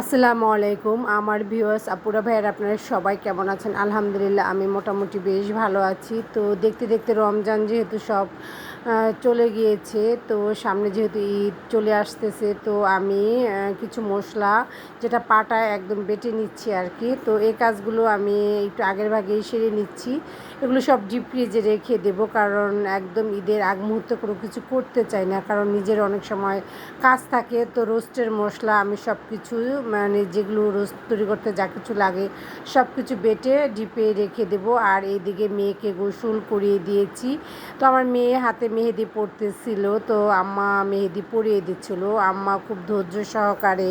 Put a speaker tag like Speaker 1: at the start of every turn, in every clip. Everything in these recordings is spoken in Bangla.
Speaker 1: আসসালামু আলাইকুম। আমার ভিউয়ার্স আপুরা, ভাইয়ের, আপনারা সবাই কেমন আছেন? আলহামদুলিল্লাহ, আমি মোটামুটি বেশ ভালো আছি। তো দেখতে দেখতে রমজান যেহেতু সব চলে গিয়েছে। তো সামনে যেহেতু ঈদ চলে আসতেছে, তো আমি কিছু মশলা যেটা পাটায় একদম বেটে নিচ্ছি আর কি। তো এই কাজগুলো আমি একটু আগের ভাগেই সেরে নিচ্ছি। এগুলো সব ডিপ ফ্রিজে রেখে দেবো, কারণ একদম ঈদের আগ মুহূর্তে কোনো কিছু করতে চাই না, কারণ নিজের অনেক সময় কাজ থাকে। তো রোস্টের মশলা আমি সব কিছু মানে যেগুলো রোস্ট তৈরি করতে যা কিছু লাগে সব কিছু বেটে ডিপে রেখে দেবো। আর এইদিকে মেয়েকে গোসল করিয়ে দিয়েছি। তো আমার মেয়ে হাতে মেহেদি পড়তেছিল তো আম্মা মেহেদি পরিয়ে দিচ্ছিল। আম্মা খুব ধৈর্য সহকারে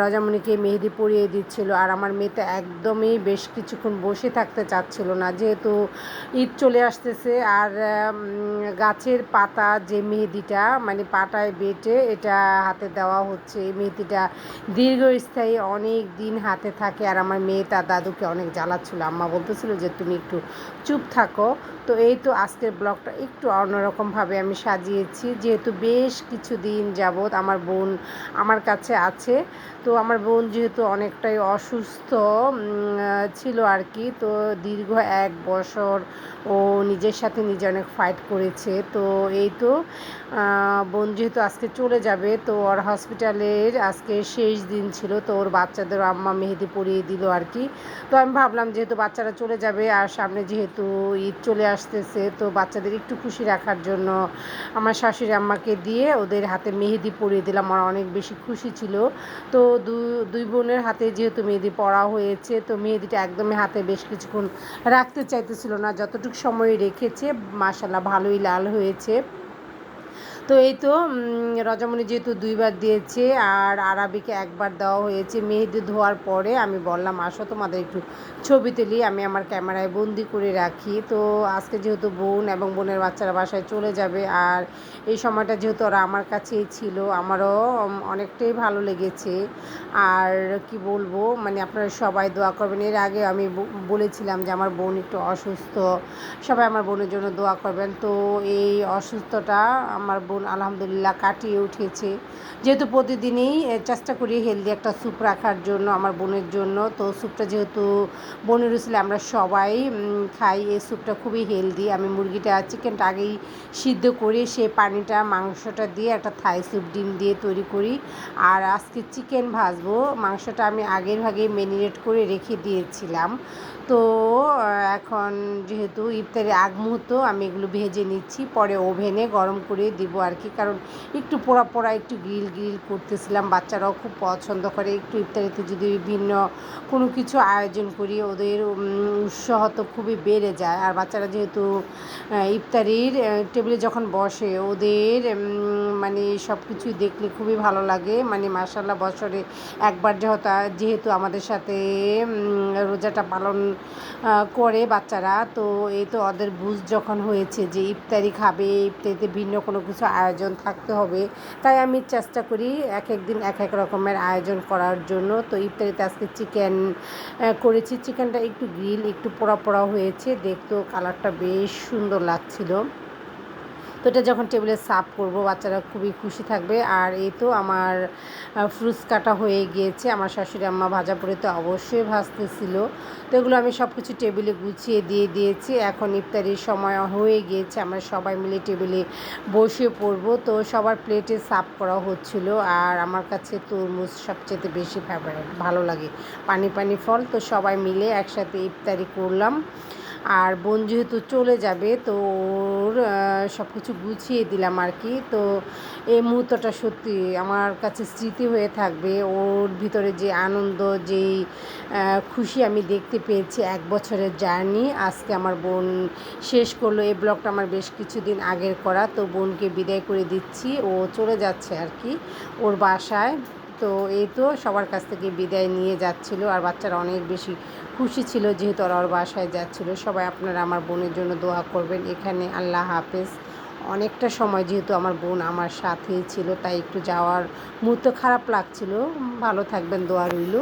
Speaker 1: রজামণিকে মেহেদি পরিয়ে দিচ্ছিল। আর আমার মেয়ে একদমই বেশ কিছুক্ষণ বসে থাকতে চাচ্ছিল না, যেহেতু ঈদ চলে আসতেছে। আর গাছের পাতা যে মেহেদিটা মানে পাটায় বেটে এটা হাতে দেওয়া হচ্ছে, এই মেহেদিটা দীর্ঘস্থায়ী অনেক দিন হাতে থাকে। আর আমার মেয়ে তার দাদুকে অনেক জ্বালাচ্ছিল। আম্মা বলতেছিল যে, তুমি একটু চুপ থাকো। তো এই তো আজকের ব্লগটা একটু অন্যরকমভাবে আমি সাজিয়েছি। যেহেতু বেশ কিছু দিন যাবৎ আমার বোন আমার কাছে আছে, তো আমার বোন যেহেতু অনেকটাই অসুস্থ ছিল আর কি, তো দীর্ঘ এক বছর ও নিজের সাথে নিজে অনেক ফাইট করেছে। তো এই তো বোন যেহেতু আজকে চলে যাবে, তো ওর হসপিটালের আজকে শেষ দিন ছিল, তো ওর বাচ্চাদের আম্মা মেহেদি পরিয়ে দিল আর কি। তো আমি ভাবলাম যেহেতু বাচ্চারা চলে যাবে আর সামনে যেহেতু ঈদ চলে আসতেছে, তো বাচ্চাদের একটু খুশি রাখার জন্য আমার শাশুড়ি আম্মাকে দিয়ে ওদের হাতে মেহেদি পরিয়ে দিলাম। আমার অনেক বেশি খুশি ছিল। তো দুই বোনের হাতে যেহেতু মেহেদি পরা হয়েছে, তো মেহেদিটা একদমই হাতে বেশ কিছুক্ষণ রাখতে চাইতেছিল না। যতটুকু সময় রেখেছে মাসাল্লাহ ভালোই লাল হয়েছে। তো এই তো রজামণি যেহেতু দুইবার দিয়েছে আর আরাবিকে একবার দেওয়া হয়েছে, মেহেদি ধোয়ার পরে আমি বললাম, আসো তোমাদের একটু ছবি তুলি, আমি আমার ক্যামেরায় বন্দি করে রাখি। তো আজকে যেহেতু বোন এবং বোনের বাচ্চারা বাসায় চলে যাবে আর এই সময়টা যেহেতু ওরা আমার কাছেই ছিল, আমারও অনেকটাই ভালো লেগেছে। আর কি বলব মানে আপনারা সবাই দোয়া করবেন। এর আগে আমি বলেছিলাম যে আমার বোন একটু অসুস্থ, সবাই আমার বোনের জন্য দোয়া করবেন। তো এই অসুস্থতা আমার বোন আলহামদুলিল্লাহ, কাটিয়ে উঠেছে। যেহেতু প্রতিদিনই চেষ্টা করি হেলদি একটা স্যুপ রাখার জন্য, আমার বোনের জন্য। তো স্যুপটা যেহেতু বোনের উসলে আমরা সবাই খাই, এই স্যুপটা খুবই হেলদি আমি মুরগিটা চিকেনটা আগেই সিদ্ধ করে, সে পানিটা, মাংসটা দিয়ে একটা থাই স্যুপ ডিম দিয়ে তৈরি করি। আর আজকে চিকেন ভাজবো, মাংসটা আমি আগের ভাগে মেরিনেট করে রেখে দিয়েছিলাম। তো, এখন যেহেতু ইফতারের আগ মুহূর্ত আমি এগুলো ভেজে নিচ্ছি, পরে ওভেনে গরম করে দিব আর কি, কারণ একটু পোড়া পোড়া একটু গ্রিল গ্রিল করতেছিলাম, বাচ্চারাও খুব পছন্দ করে, একটু ইফতারিতে যদি বিভিন্ন কোনো কিছু আয়োজন করি, ওদের উৎসাহ তো খুবই বেড়ে যায়। আর বাচ্চারা যেহেতু ইফতারির টেবিলে যখন বসে, ওদের মানে সব কিছুই দেখলে খুবই ভালো লাগে। মানে মাসাল্লাহ বছরে একবার যেহেতু যেহেতু আমাদের সাথে রোজাটা পালন করে বাচ্চারা, তো এই তো ওদের বুঝ যখন হয়েছে যে ইফতারি খাবে, ইফতারিতে ভিন্ন কোনো কিছু আয়োজন থাকতে হবে। তাই আমি চেষ্টা করি এক এক দিন এক এক রকমের আয়োজন করার জন্য। তো ইফতারিতে আজকে চিকেন করেছি। চিকেনটা একটু গ্রিল, একটু পোড়া পোড়া হয়েছে। দেখতেও কালারটা বেশ সুন্দর লাগছিল। তো এটা যখন টেবিলে সার্ভ করব, বাচ্চারা খুবই খুশি থাকবে। আর এই তো আমার ফ্রুটস কাটা হয়ে গিয়েছে। আমার শাশুড়ি আম্মা ভাজা পড়ে তো অবশ্যই ভাজতেছিল। তো এগুলো আমি সব কিছু টেবিলে গুছিয়ে দিয়ে দিয়েছি। এখন ইফতারির সময় হয়ে গিয়েছে। আমরা সবাই মিলে টেবিলে বসে পড়ব। তো সবার প্লেটে সাফ করা হচ্ছিল। আর আমার কাছে তরমুজ সবচেয়ে বেশি ফেভারিট ভালো লাগে। পানি পানি ফল। তো সবাই মিলে একসাথে ইফতারি করলাম। আর বোন যেহেতু চলে যাবে, তো ওর সব কিছু গুছিয়ে দিলাম আর কি। তো এই মুহূর্তটা সত্যি আমার কাছে স্মৃতি হয়ে থাকবে। ওর ভিতরে যে আনন্দ, যেই খুশি আমি দেখতে পেয়েছি এক বছরের জার্নি। আজকে আমার বোন শেষ করল, এই ব্লগটা আমার বেশ কিছুদিন আগের করা। তো বোনকে বিদায় করে দিচ্ছি। ও চলে যাচ্ছে আর কি, ওর বাসায়। তো এই তো সবার কাছ থেকে বিদায় নিয়ে যাচ্ছিল আর বাচ্চারা অনেক বেশি খুশি ছিল যেহেতু ওরা ওর বাসায় যাচ্ছিল। সবাই আপনারা আমার বোনের জন্য দোয়া করবেন। এখানে আল্লাহ হাফেজ। অনেকটা সময় যেহেতু আমার বোন আমার সাথেই ছিল, তাই একটু যাওয়ার মুহূর্ত খারাপ লাগছিল। ভালো থাকবেন, দোয়া রইল।